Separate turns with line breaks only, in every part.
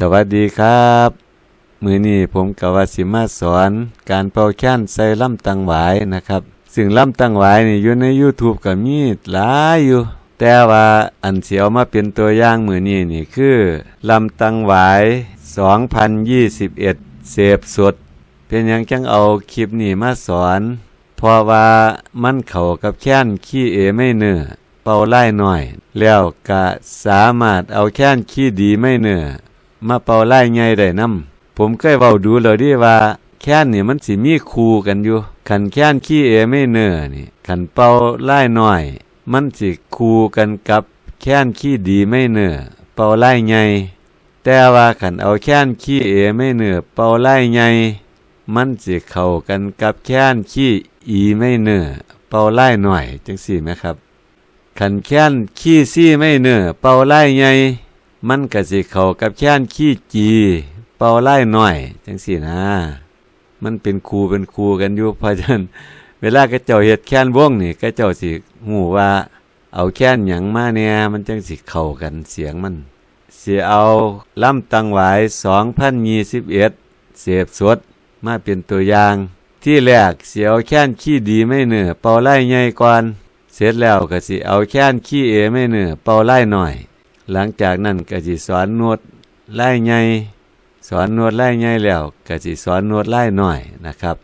สวัสดีครับ มือนี้ผมกวาสิมาสอน การเป่าแค้นใส่ลำตังหวายนะครับ ซึ่งลำตังหวายนี่อยู่ใน YouTube ก็มีหลายอยู่ แต่ว่าอันเสียวมาเป็นตัวอย่างมือนี้นี่คือลำตังหวาย 2021 เสพสด เป็นหยังจังเอาคลิปนี้มาสอนเพราะว่ามันเข้ากับแค้นขี้เอไม่เนื้อเป่าไล่หน่อย แล้วก็สามารถเอาแค้นขี้ดีไม่เนื้อ มาเป่าไล่ใหญ่ได้นํผมเคยเว้าดูแล้วดิว่า แค้นนี่มันสิมีคู่กันอยู่คันแค้นขี้เอไม่เนื้อนี่คันเป่าไล่หน่อย มันสิคู่กันกับแค้นขี้ดีไม่เนื้อเป่าไล่ใหญ่แต่ว่าคันเอาแค้นขี้เอไม่เนื้อเป่าไล่ใหญ่มันสิเข้ากันกับแค้นขี้อีไม่เนื้อเป่าไล่หน่อยจังสี่ไหมครับขันแค้นขี้ซี่ไม่เนื้อเป่าไล่ใหญ่ มันก็สิเขากับแค้นขี้จี เป่าไล่หน่อย จังสี่นะ มันเป็นครูเป็นครูกันอยู่เพราะฉะนั้นเวลากระเจ้าเฮ็ดแค้นวงนี่กระเจ้าสิหูว่า เอาแค้นหยังมาเนี่ยมันจังสิเข้ากันเสียงมันสิเอาลำตังหวาย2021เสพสดมาเป็นตัวอย่าง ที่แรกเสียวแค้นขี้ดีไม่เหนือเป่าไล่ใหญ่ก่อนเสร็จแล้วก็สิเอาแค้นขี้เอไม่เหนือเป่าไล่หน่อย หลังจากนั้นก็สิสอนนวดไล่ใหญ่สอนนวดไล่ใหญ่แล้วก็สิสอนนวดไล่หน่อยนะครับ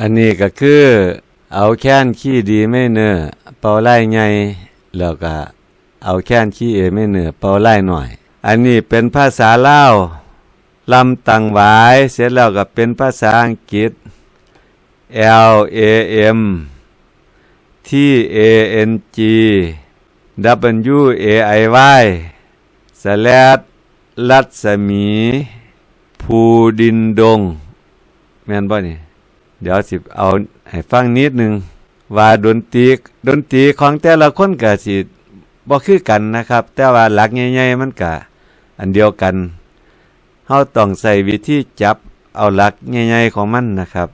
อันนี้
ก็คือ เอาแค้นขี้ดีไม่เนื้อเป่าไล่ใหญ่แล้วก็เอาแค้นขี้เอไม่เนื้อเป่าไล่หน่อย อันนี้เป็นภาษาเล่าลำตังหวายเสร็จแล้วก็เป็นภาษาอังกฤษ L A M T A N G W A I Y สแลดลัดสมี ภูดินดง แม่นบ่นี่ เดี๋ยวสิเอาให้ฟังนิดหนึง ว่าดนตรีดนตรีของแต่ละคนก็สิบ่คือกันนะครับ แต่ว่าหลักใหญ่ๆมันก็อันเดียวกันเฮาต้องใส่วิธีจับเอาหลักใหญ่ๆของมันนะครับ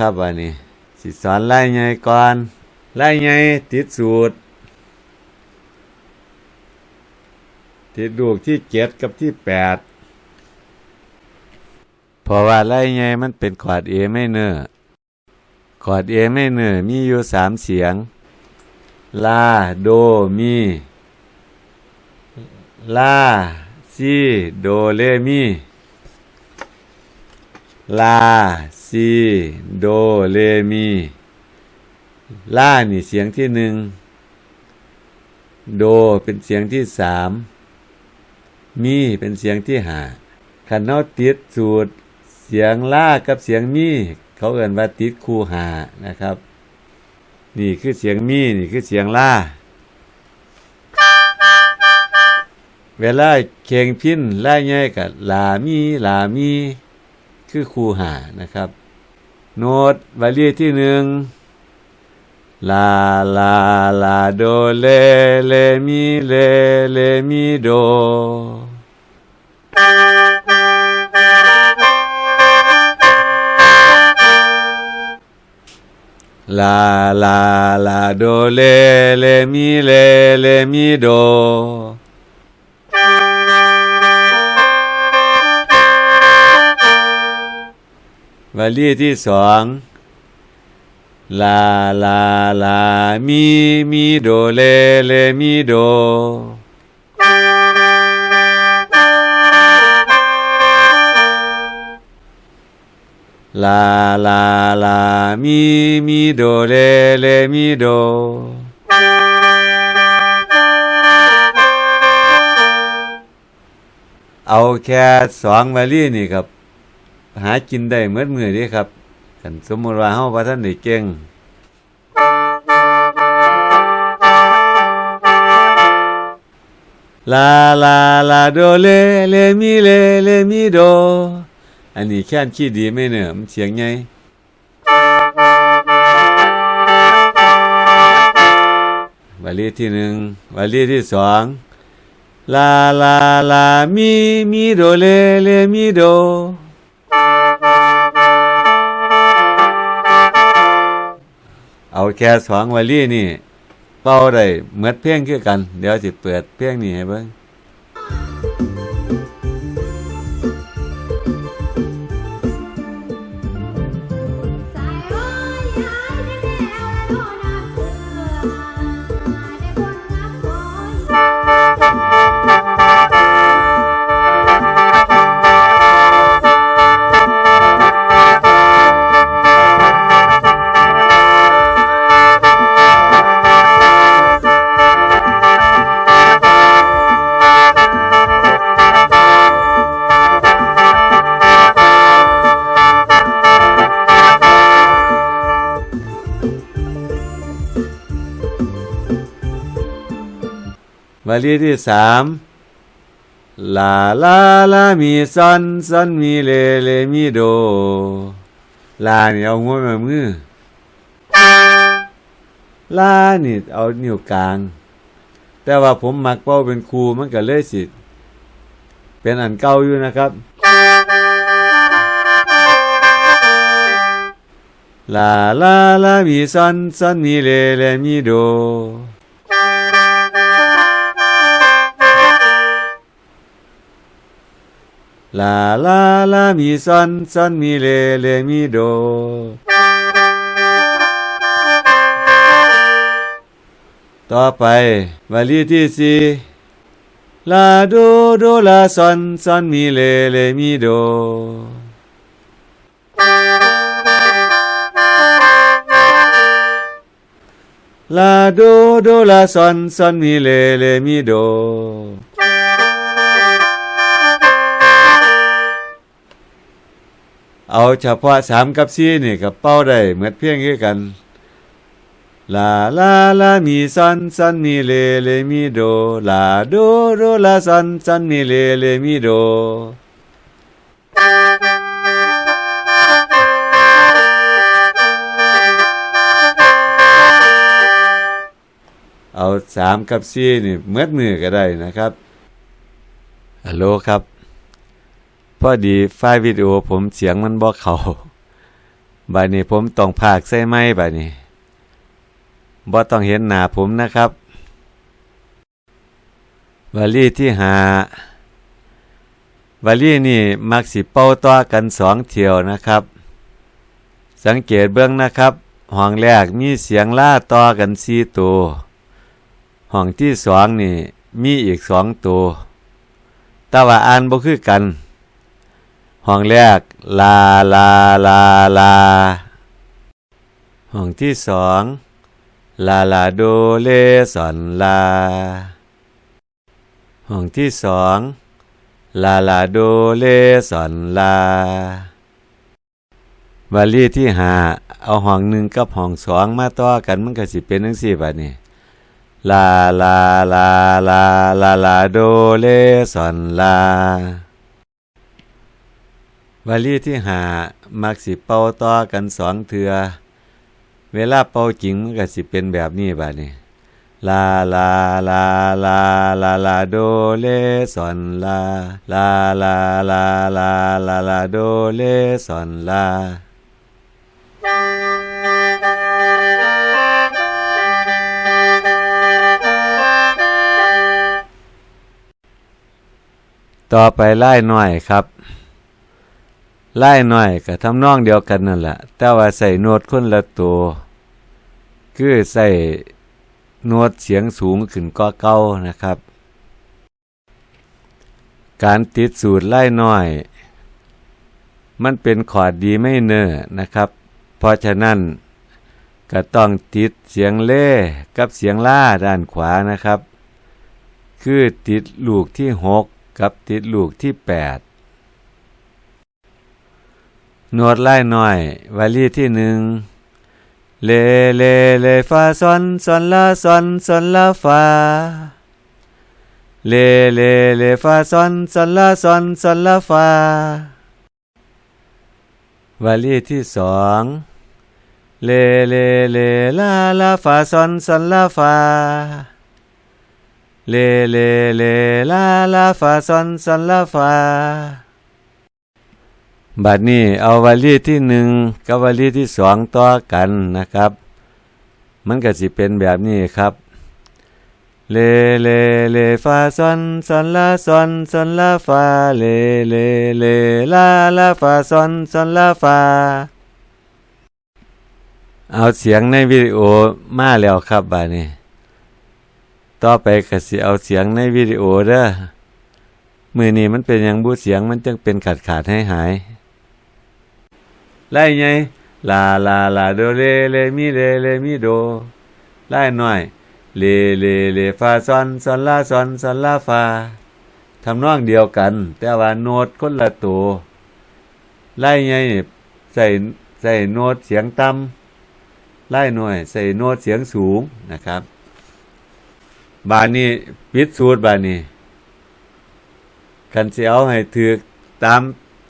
ครับวันนี้สิสอนไล่ใหญ่ก่อนไล่ใหญ่ติดสูตร ติดลูกที่เจ็ดกับที่แปดเพราะว่าไล่ใหญ่มันเป็นคอดเอไม่เนอร์คอดเอไม่เนอร์มีอยู่สามเสียง ลาโดมีลาซีโดเลมี ลาซีโดเลมีลานี่เสียงที่หนึ่งโดเป็นเสียงที่สามมีเป็นเสียงที่ห้าขันเอาติดสูตร เสียงลากับเสียงมีเขาเอ่นว่าติดคู่หานะครับ นี่คือเสียงมีนี่คือเสียงลาเวลาเคียงพินไล่ใหญ่กับลามีลามี คือคูหานะครับ โน้ตวลีที่หนึ่งลาลาลาโดเลเลมีเลเลมีโดลาลาลาโดเลเลมีเลเลมีโด วลีที่สองลาลาลามีมีโดเลเลมีโด ลาลาลามีมีโดเลเลมีโด เอาแค่สองวลีนี่ครับ หากินได้เมื่อมือดีครับกันสมมติว่าเฮาว่าท่านได้เก่งลาลาลาโดเลเลมีเลเลมีโด อันนี้แค่นขี้ดีไหม่เนอมันเสียงไงวลีที่หนึ่งวลีที่สองลาลาลามีมีโดเลเลมีโด เอาแค่สองวลีนี่เป่าได้เหมือนเพียงคือกัน เดี๋ยวสิเปิดเพียงนี้ให้เบิ่ง
ว
ลีที่สามลาลาลามีซอนซอนมีเลเลมีโด ลาเนี่ยเอาหัวม่มือลานี่เอานิ้วกลาง แต่ว่าผมมักเป้าเป็นครูมันก็เลยสิเป็นอันเก่าอยู่นะครับ ลาลาลามีซอนซอนมีเลเลมีโด ลาลาลามีซอนซอนมีเลเลมีโด ต่อไปวลีที่สี่ลาโดโดลาซอนซอนมีเลเลมีโด ลาโดโดลาซอนซอนมีเลเลมีโด เอาเฉพาะสามกับสี่นี่กับเป้าได้เหมือนเพียงคือกันลาลาลามีซอนซอนมีเลเลมีโดลาโดโดลาซอนซอนมีเลเลมีโดเอาสามกับสี่นี่เมือมือก็ได้นะครับฮัลโหลครับ อดีไฟล์วิดีโอผมเสียงมันบ่เขาบาดนี้ผมต้องพากใส่ไม้บาดนี้บ่ต้องเห็นหน้าผมนะครับวลีที่หาวลีนี่มักสิเป้าต่อกันสองเที่ยวนะครับ สังเกตเบื้องนะครับ ห้องแรกมีเสียงล่าต่อกันสี่ตัวห้องที่สองนี่มีอีกสองตัวแต่ว่าอ่านบ่คือกัน ห้องแรก ลาลาลาลา ห้องที่สอง ลาลาโดเลสอนลา ห้องที่สอง ลาลาโดเลสอนลาวลีที่หาเอาห้องหนึ่งกับห้องสองมาต่อกันมันก็สิเป็นจังซี่บัดนี้ลาลาลาลาลาลาโดเลสอนลา วลีที่หามักสิเป่าต่อกันสองเทือ เวลาเป่าจริงมันก็สิเป็นแบบนี้บัดนี้ลาลาลาลาลาลาโดเลสอนลาลาลาลาลาลาลาโดเลสอนลาต่อไปไล่หน้อยครับ ไล่น้อยกับทำนองเดียวกันนั่นแหละแต่ว่าใส่โนดคนละตัวคือใส่โนดเสียงสูงขึ้นก็เก้านะครับ การติดสูตรไล่น้อย มันเป็นขอดดีไม่เนอนะครับ เพราะฉะนั้นก็ต้องติดเสียงเล่กับเสียงล่าด้านขวานะครับ คือติดลูกที่หกกับติดลูกที่แปด โนดไล่หน้อยวลีที่หนึ่งเลเลเลฟาซอนซอนลาซอนซอนลาฟาเลเลเลฟาซอนซอนลาซอนซอนลาฟาวลีที่สองเลเลเลลาลาฟาซอนซอนลาฟาเลเลเลลาลาฟาซอนซอนลาฟา บัดนี้เอาวลีที่หนึ่งกับวลีที่สองต่อกันนะครับ มันก็สิเป็นแบบนี้ครับ เลเลเลฟาซอนซอนลาซอนซอนลาฟาเลเลเลลาลาฟาซอนซอนลาฟา เอาเสียงในวิดีโอมาแล้วครับบาดนี้ ต่อไปก็สิเอาเสียงในวิดีโอเด้อมือนี้มันเป็นหยังบูเสียงมันจึงเป็นขาดขาดให้หาย ไล่ไงลาลาลาโดเลเลมีเลเลมีโดไล่หน่อยเลเลเลฟาซอนซอนลาซอนซอนลาฟาทำนองเดียวกัน แต่ว่าโน้ตคนละตัวไล่ไงใส่ใส่โน้ตเสียงต่ำไล่หน่อยใส่โน้ตเสียงสูงนะครับ บานนี้ปิดสูตรบานนี้คันเสิเอาให้ถือตาม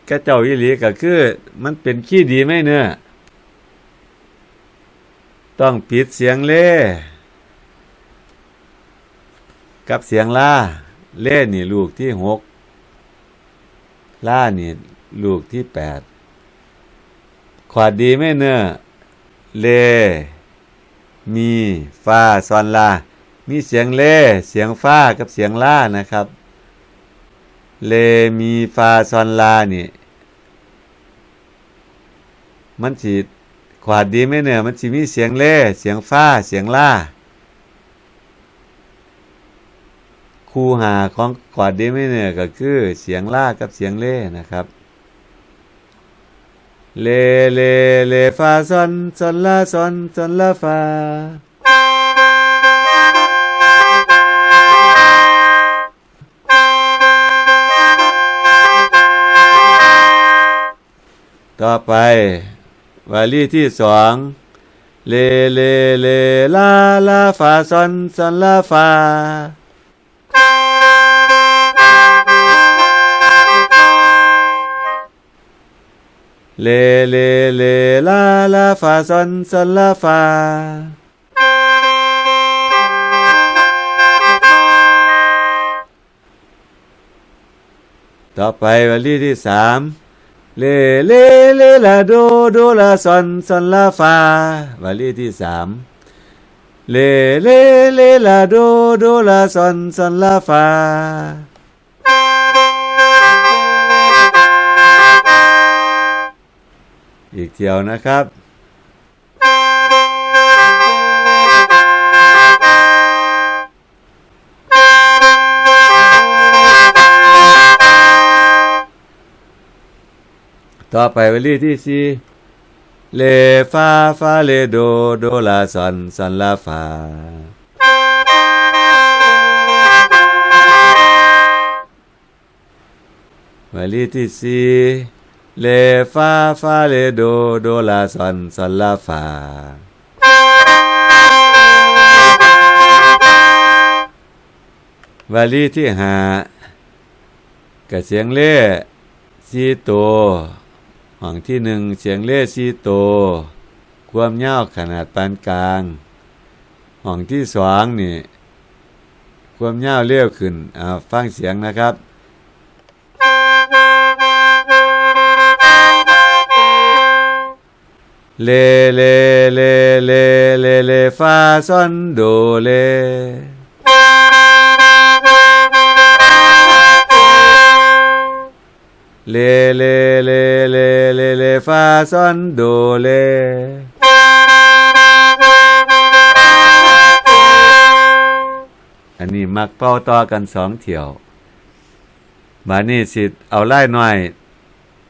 กระเจ้าอีหลีก็คือ มันเป็นขี้ดีไหมเนื้อต้องปิดเสียงเล่กับเสียงล่า เล่นี่ลูกที่หกล่านี่ลูกที่แปดขวาดดีไหมเนื้อเลมีฟาซอนลา มีเสียงเล่เสียงฟ้ากับเสียงล่านะครับ เลมีฟาซอนลานี่มันสิขวาดดีไหมเนี่ยมันสิมีเสียงเล่เสียงฟ้าเสียงล่าคูหาของขวาดดีไหมเนี่ยก็คือเสียงล่ากับเสียงเล่นะครับ เลเลเลฟาซอนซอนลาซอนซอนลาฟา ต่อไป วาลีที่สองเลเลเลลาลาฟาซอนซอนลาฟาเลเลเลลาลาฟาซอนซอนลาฟาต่อไปวลีที่สาม เลเลเลลาโดโดลาซอนซอนลาฟาวลีที่สามเลเลเลลาโดโดลาซอนซอนลาฟาอีกเที่ยวนะครับ ต่อไปวลีที่สี่เลฟาฟาเลโดโดลาซอนซอนลาฟาวลีที่สี่เลฟาฟาเลโดโดลาซอนซอนลาฟาวลีที่ห้ากระเสียงเล่สีโตว ห้องที่หนึ่งเสียงเล่สีโต ความยาวขนาดปานกลาง ห้องที่สองนี่ ความยาวเร็วขึ้นอ่าฟังเสียงนะครับเลเลเลเลเลเลฟาซอนโดเล เลเลเลเลเลเลฟาซอนโดเลอันนี้มักเป้าต่อกันสองเที่ยวบานี้สิเอาไล่หน่อย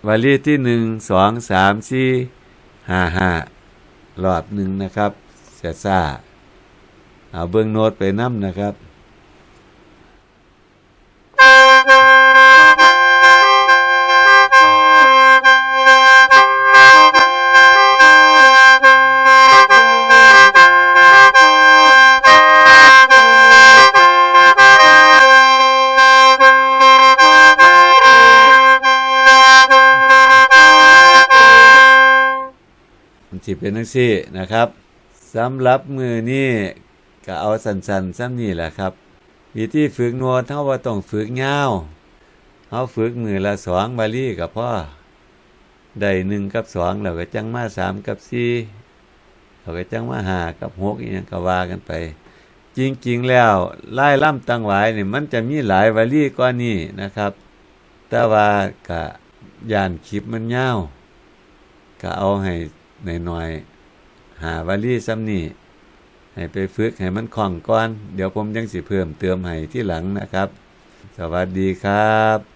วาลีที่หนึ่งสองสามสี่ห้าห้ารอบหนึ่งนะครับเสียซ่าเอาเบิ้องโน้ตไปน้ำนะครับ เป็นนังซี่นะครับสำหรับมือนี่ก็เอาสันสันๆซ้ำนี่แหละครับ วิธีฝึกนวดเท่าว่าต้องฝึกยาเอาฝึกมือละสองบาลีกับพ่อได้หนึ่งกับสองแล้วก็จังมาสามกับสี่เราก็จังมาหากับหกอหยังก็ว่ากันไป จริงๆแล้วไล่ล่ำตังหวายนี่ยมันจะมีหลายวลีกว่านี้นะครับ แต่ว่ากะย่านคลิปมันยาก็เอาให้ หน่อยๆหาวลีซ้ำนี่ให้ไปฝึกให้มันคล่องก่อน เดี๋ยวผมยังสิเพิ่มเติมให้ที่หลังนะครับ สวัสดีครับ